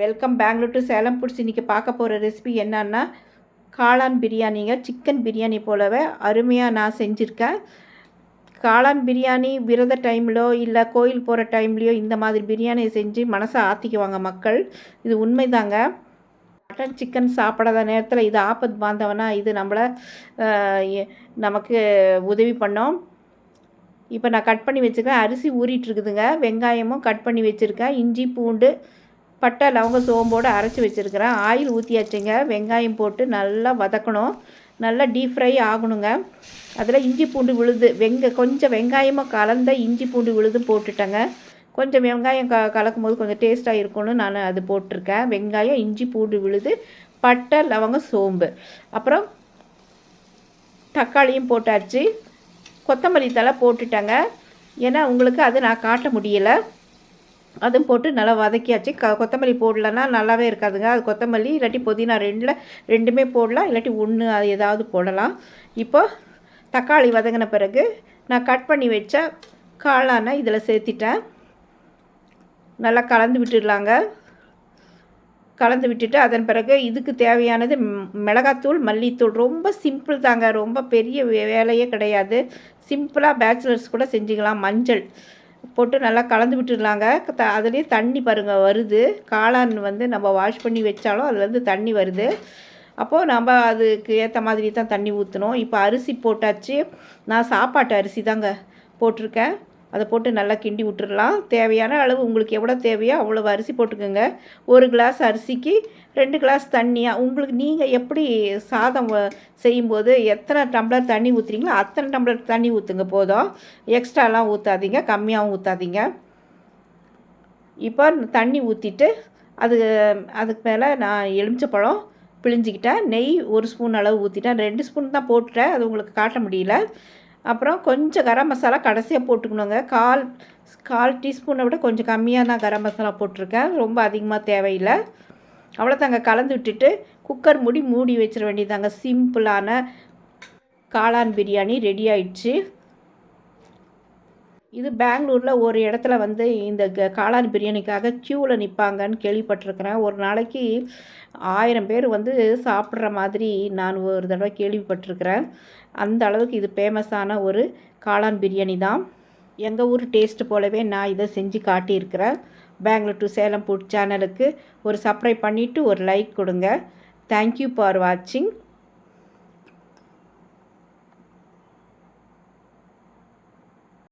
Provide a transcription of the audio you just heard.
Welcome Bangalore to Salem foods இன்றைக்கி பார்க்க போகிற ரெசிபி என்னன்னா காளான் பிரியாணிங்க சிக்கன் பிரியாணி போலவே அருமையாக நான் செஞ்சுருக்கேன். காளான் பிரியாணி விரத டைம்லோ இல்லை கோயில் போகிற டைம்லையோ இந்த மாதிரி பிரியாணியை செஞ்சு மனசை ஆற்றிக்குவாங்க மக்கள். இது உண்மைதாங்க. மட்டன் சிக்கன் சாப்பிடாத நேரத்தில் இது ஆபத் பாந்தவனா இது நம்மளை நமக்கு உதவி பண்ணோம். இப்போ நான் கட் பண்ணி வச்சுருக்கேன். அரிசி ஊறிட்டு இருக்குதுங்க. வெங்காயமும் கட் பண்ணி வச்சுருக்கேன். இஞ்சி பூண்டு பட்டை லவங்க சோம்போடு அரைச்சி வச்சுருக்கிறேன். ஆயில் ஊற்றியாச்சுங்க வெங்காயம் போட்டு நல்லா வதக்கணும். நல்லா டீப் ஃப்ரை ஆகணுங்க. அதில் இஞ்சி பூண்டு விழுது. வெங்க கொஞ்சம் வெங்காயமாக கலந்த இஞ்சி பூண்டு விழுது போட்டுட்டேங்க. கொஞ்சம் வெங்காயம் க கலக்கும் போது கொஞ்சம் டேஸ்ட்டாக இருக்கும்னு நான் அது போட்டிருக்கேன். வெங்காயம் இஞ்சி பூண்டு விழுது பட்டை லவங்க சோம்பு. அப்புறம் தக்காளியும் போட்டாச்சு. கொத்தமல்லி தலை போட்டுட்டேங்க. ஏன்னா உங்களுக்கு அது நான் காட்ட முடியலை. அதுவும் போட்டு நல்லா வதக்கியாச்சு. க கொத்தமல்லி போடலன்னா நல்லாவே இருக்காதுங்க. அது கொத்தமல்லி இல்லாட்டி புதினா ரெண்டில் ரெண்டுமே போடலாம். இல்லாட்டி ஒன்று அது ஏதாவது போடலாம். இப்போ தக்காளி வதங்கின பிறகு நான் கட் பண்ணி வச்ச காளானை இதில் சேர்த்திட்டேன். நல்லா கலந்து விட்டுடலாங்க. கலந்து விட்டுட்டு அதன் பிறகு இதுக்கு தேவையானது மிளகாத்தூள் மல்லித்தூள். ரொம்ப சிம்பிள் தாங்க. ரொம்ப பெரிய வேலையே கிடையாது. சிம்பிளாக பேச்சுலர்ஸ் கூட செஞ்சுக்கலாம். மஞ்சள். போட்டு நல்லா கலந்து விட்டுடலாங்க. த அதுலேயே தண்ணி பாருங்கள் வருது. காளான் வந்து நம்ம வாஷ் பண்ணி வச்சாலும் அதுலேருந்து தண்ணி வருது. அப்போது நம்ம அதுக்கு ஏற்ற மாதிரி தான் தண்ணி ஊற்றணும் இப்போ அரிசி போட்டாச்சு. நான் சாப்பாட்டு அரிசி தாங்க போட்டிருக்கேன். அதை போட்டு நல்லா கிண்டி விட்டுடலாம் தேவையான அளவு உங்களுக்கு எவ்வளோ தேவையோ அவ்வளோ அரிசி போட்டுக்கோங்க. ஒரு கிளாஸ் அரிசிக்கு ரெண்டு கிளாஸ் தண்ணியாக உங்களுக்கு நீங்கள் எப்படி சாதம் செய்யும்போது எத்தனை டம்ளர் தண்ணி ஊற்றுறீங்களோ அத்தனை டம்ளர் தண்ணி ஊற்றுங்க போதும். எக்ஸ்ட்ராலாம் ஊற்றாதீங்க கம்மியாகவும் ஊற்றாதீங்க இப்போ தண்ணி ஊற்றிட்டு அது அதுக்கு மேலே நான் எலுமிச்சப்பழம் பிழிஞ்சிக்கிட்டேன். நெய் ஒரு ஸ்பூன் அளவு ஊற்றிட்டேன் ரெண்டு ஸ்பூன் தான் போட்டுட்டேன். அது உங்களுக்கு காட்ட முடியல. அப்புறம் கொஞ்சம் கரம் மசாலா கடைசியாக போட்டுக்கணுங்க. கால் கால் டீஸ்பூனை விட கொஞ்சம் கம்மியாக தான் கரம் மசாலா போட்டிருக்கேன். ரொம்ப அதிகமாக தேவையில்லை. அவ்வளோதாங்க கலந்து விட்டுட்டு குக்கர் மூடி மூடி வச்சிட வேண்டியதாங்க சிம்பிளான காளான் பிரியாணி ரெடி ஆயிடுச்சு. இது பெங்களூரில் ஒரு இடத்துல வந்து இந்த க- காளான் பிரியாணிக்காக க்யூவில் நிற்பாங்கன்னு கேள்விப்பட்டிருக்கிறேன். ஒரு நாளைக்கு ஆயிரம் பேர் வந்து சாப்பிட்ற மாதிரி நான் ஒரு தடவை கேள்விப்பட்டிருக்கிறேன். அந்த அளவுக்கு இது ஃபேமஸான ஒரு காளான் பிரியாணி தான். எங்கள் ஊர் டேஸ்ட் போலவே நான் இதை செஞ்சு காட்டியிருக்கிறேன். பெங்களூர் டு சேலம் ஃபுட் சேனலுக்கு ஒரு சப்ஸ்கிரைப் பண்ணிவிட்டு ஒரு லைக் கொடுங்க. தேங்க்யூ ஃபார் வாட்சிங்